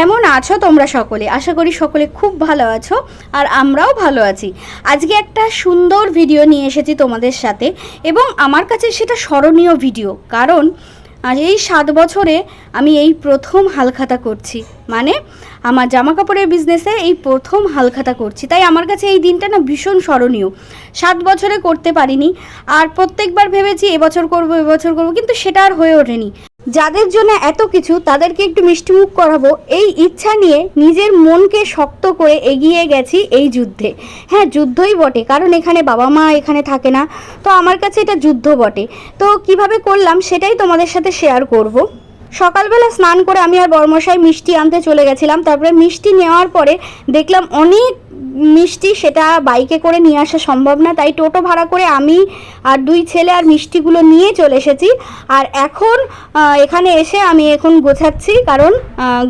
কেমন আছো তোমরা সকলে? আশা করি সকলে খুব ভালো আছো আর আমরাও ভালো আছি। আজকে একটা সুন্দর ভিডিও নিয়ে এসেছি তোমাদের সাথে এবং আমার কাছে সেটা স্মরণীয় ভিডিও কারণ আজ এই সাত বছরে আমি এই প্রথম হালখাতা করছি। মানে আমার জামা কাপড়ের বিজনেসে এই প্রথম হালখাতা করছি। তাই আমার কাছে এই দিনটা না ভীষণ স্মরণীয়। সাত বছরে করতে পারিনি, আর প্রত্যেকবার ভেবেছি এবছর করব এবছর করব, কিন্তু সেটা আর হয়ে ওঠেনি। যাদের জন্য এত কিছু তাদেরকে একটু মিষ্টিমুখ করাবো। এই ইচ্ছা নিয়ে নিজের মনকে শক্ত করে এগিয়ে গেছি এই যুদ্ধে। হ্যাঁ যুদ্ধই বটে, কারণ এখানে বাবা মা এখানে থাকে না। তো আমার কাছে এটা যুদ্ধ বটে। তো কীভাবে করলাম সেটাই তোমাদের সাথে শেয়ার করব। সকালবেলা স্নান করে আমি আর বর্মশাই মিষ্টি আনতে চলে গেছিলাম। তারপরে মিষ্টি নেওয়ার পরে দেখলাম অনেক মিষ্টি সেটা বাইকে করে নিয়ে আসা সম্ভব না, তাই টোটো ভাড়া করে আমি আর দুই ছেলে আর মিষ্টিগুলো নিয়ে চলে এসেছি। আর এখন এখানে এসে আমি এখন গোছাচ্ছি, কারণ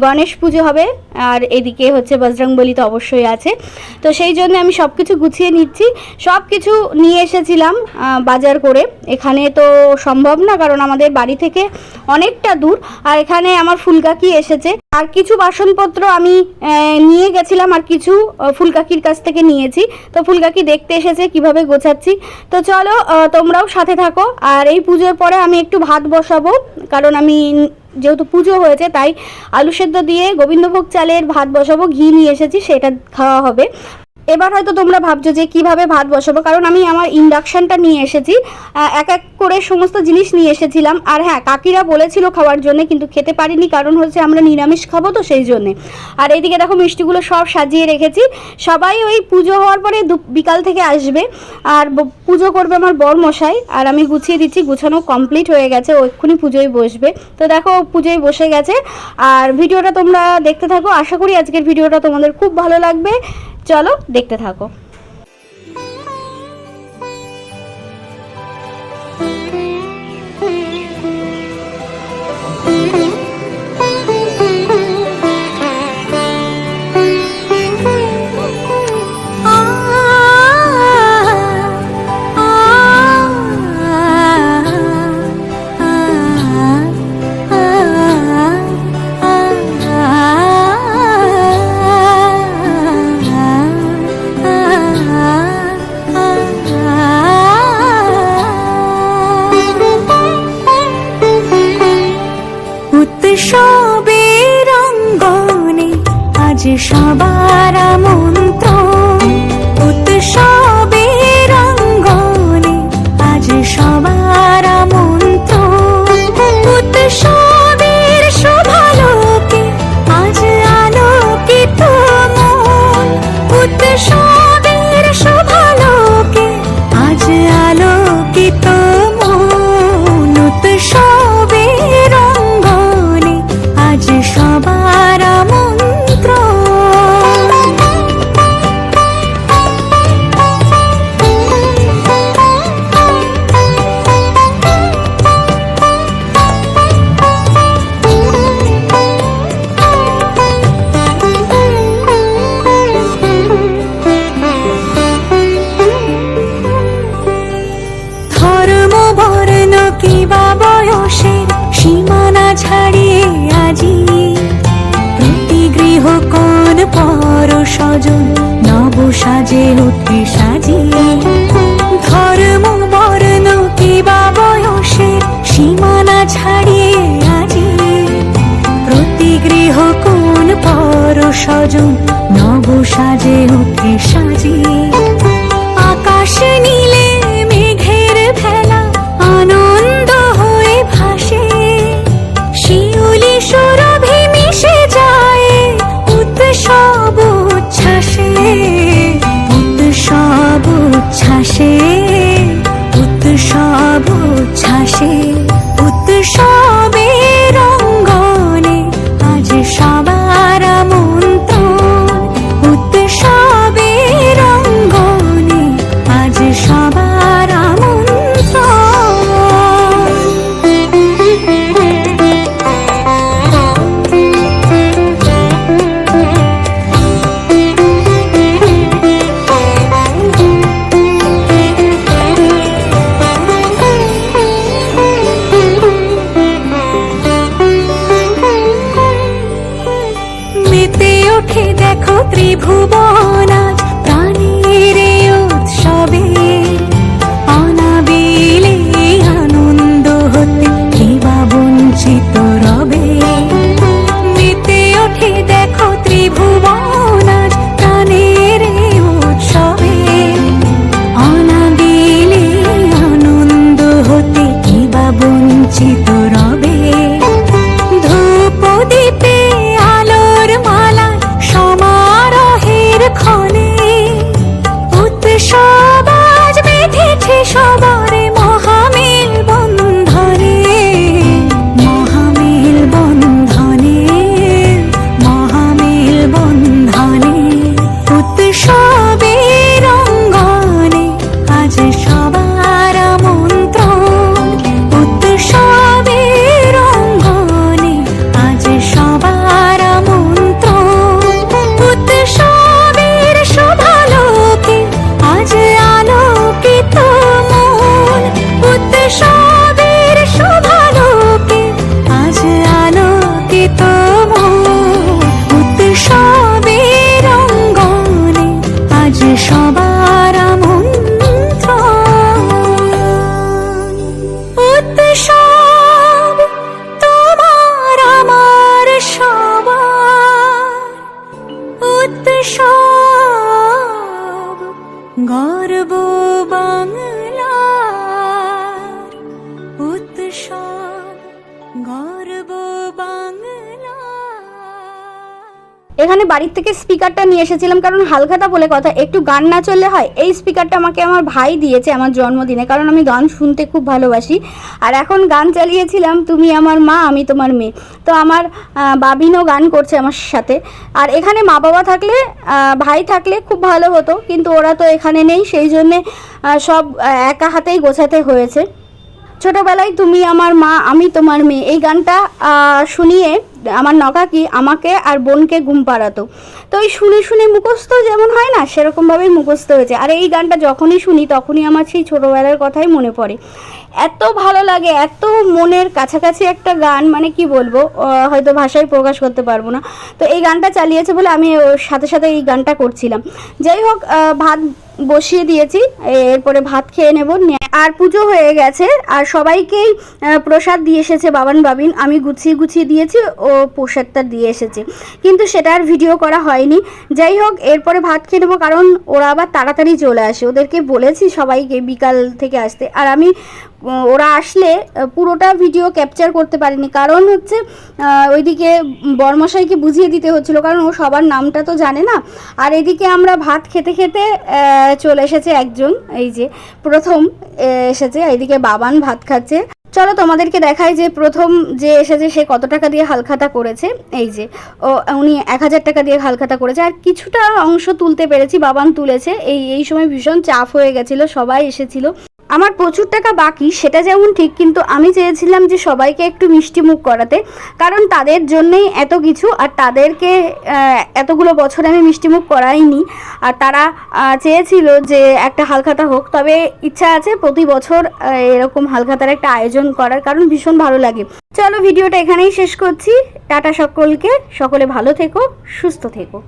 গণেশ পুজো হবে, আর এদিকে হচ্ছে বজরংবলী তো অবশ্যই আছে। তো সেই জন্য আমি সব কিছু গুছিয়ে নিচ্ছি সব কিছু নিয়ে এসেছিলাম বাজার করে। এখানে তো সম্ভব না, কারণ আমাদের বাড়ি থেকে অনেকটা দূর, আর এখানে আমার ফুলকাকি এসেছে। আর কিছু বাসনপত্র আমি নিয়ে গেছিলাম আর কিছু ফুলকাকির কাছ থেকে নিয়েছি। তো ফুলকাকি দেখতে এসেছে, কীভাবে গোছাচ্ছি। তো চলো তোমরাও সাথে থাকো। আর এই পুজোর পরে আমি একটু ভাত বসাবো, কারণ আমি যেহেতু পুজো হয়েছে, তাই আলু সেদ্ধ দিয়ে গোবিন্দভোগ চালের ভাত বসাবো, ঘি নিয়ে এসেছি, সেটা খাওয়া হবে। এবার হয়তো তোমরা ভাবছ যে কীভাবে ভাত বসাবো? কারণ আমি আমার ইন্ডাকশনটা নিয়ে এসেছি। এক এক করে সমস্ত জিনিস নিয়ে এসেছিলাম। আর হ্যাঁ কাকিরা বলেছিল খাওয়ার জন্য, কিন্তু খেতে পারিনি। কারণ হচ্ছে আমরা নিরামিষ খাব তো সেই জন্যে। আর এইদিকে দেখো, মিষ্টিগুলো সব সাজিয়ে রেখেছি। সবাই ওই পুজো হওয়ার পরে বিকাল থেকে আসবে। আর পুজো করবে আমার বর মশাই আর আমি গুছিয়ে দিচ্ছি, গুছানো কমপ্লিট হয়ে গেছে। ও এক্ষুনি পুজোয় বসবে। তো দেখো পুজোয় বসে গেছে। আর ভিডিওটা তোমরা দেখতে থাকো। আশা করি আজকের ভিডিওটা তোমাদের খুব ভালো লাগবে। চলো দেখতে থাকো। আলোকিত মন ছাড়িয়ে আজি। প্রতি গৃহ কোন পর স্বজন নব সাজে অতি সাজিয়ে। ধর্ম বর্ণ কিবা বয়সের সীমানা ছাড়িয়ে আজি। প্রতি গৃহ কোন পর স্বজন নব সাজে অতি সাজিয়ে। উৎসব গর্ব বাংলার এখানে বাড়ির থেকে স্পিকারটা নিয়ে এসেছিলাম, কারণ হালখাতা বলে কথা, একটু গান না চললে হয়। এই স্পিকারটা আমাকে আমার ভাই দিয়েছে আমার জন্মদিনে, কারণ আমি গান শুনতে খুব ভালোবাসি। আর এখন গান চালিয়েছিলাম, তুমি আমার মা, আমি তোমার মেয়ে। তো আমার বাবিনও গান করছে আমার সাথে। আর এখানে মা বাবা থাকলে ভাই থাকলে খুব ভালো হতো, কিন্তু ওরা তো এখানে নেই, সেই জন্যে সব একা হাতেই গোছাতে হয়েছে। ছোটোবেলায় তুমি আমার মা, আমি তোমার মেয়ে। এই গানটা শুনিয়ে আমার নকাকি আমাকে আর বোনকে ঘুম পাড়াতো। তো এই শুনে শুনে মুখস্থ যেমন হয় না, সেরকমভাবেই মুখস্থ হয়েছে। আর এই গানটা যখনই শুনি, তখনই আমার সেই ছোটোবেলার কথাই মনে পড়ে। এত ভালো লাগে, এত মনের কাছাকাছি একটা গান মানে কি বলব হয়তো ভাষায় প্রকাশ করতে পারব না। তো এই গানটা চালিয়েছে বলে আমি সাথে সাথে এই গানটা করছিলাম। যাই হোক ভাত বসিয়ে দিয়েছি এরপরে ভাত খেয়ে নেব। আর পুজো হয়ে গেছে, আর সবাইকেই প্রসাদ দিয়ে এসেছে বাবান বাবিন। আমি গুছিয়ে গুছিয়ে দিয়েছি, ও প্রসাদটা দিয়ে এসেছে। কিন্তু সেটা আর ভিডিও করা হয়নি। যাই হোক, এরপরে ভাত খেয়ে নেব কারণ ওরা আবার তাড়াতাড়ি চলে আসে। ওদেরকে বলেছি সবাইকে বিকাল থেকে আসতে। আর আমি ওরা আসলে পুরোটা ভিডিও ক্যাপচার করতে পারিনি। কারণ হচ্ছে ওইদিকে বর্মশাইকে বুঝিয়ে দিতে হচ্ছিল। কারণ ও সবার নামটা তো জানে না। আর এদিকে আমরা ভাত খেতে খেতে চলে এসেছে একজন। এই যে, প্রথম এসেছে। এইদিকে বাবান ভাত খাচ্ছে। চলো তোমাদেরকে দেখাই যে প্রথম যে এসেছে সে কত টাকা দিয়ে হালখাতা করেছে। এই যে, ও, উনি এক হাজার টাকা দিয়ে হালখাতা করেছে। আর কিছুটা অংশ তুলতে পেরেছি, বাবান তুলেছে। এই এই সময় ভীষণ চাপ হয়ে গেছিল, সবাই এসেছিল। আমার প্রচুর টাকা বাকি, সেটা যেমন ঠিক, কিন্তু আমি চেয়েছিলাম যে সবাইকে একটু মিষ্টি মুখ করাতে, কারণ তাদের জন্যেই এত কিছু, আর তাদেরকে এতগুলো বছর আমি মিষ্টি মুখ করাইনি, আর তারা চেয়েছিল যে একটা হালখাতা হোক, তবে ইচ্ছা আছে প্রতি বছর এরকম হালখাতার একটা আয়োজন করার, কারণ ভীষণ ভালো লাগে। চলো, ভিডিওটা এখানেই শেষ করছি। টাটা সকলকে, সকলে ভালো থেকো, সুস্থ থেকো।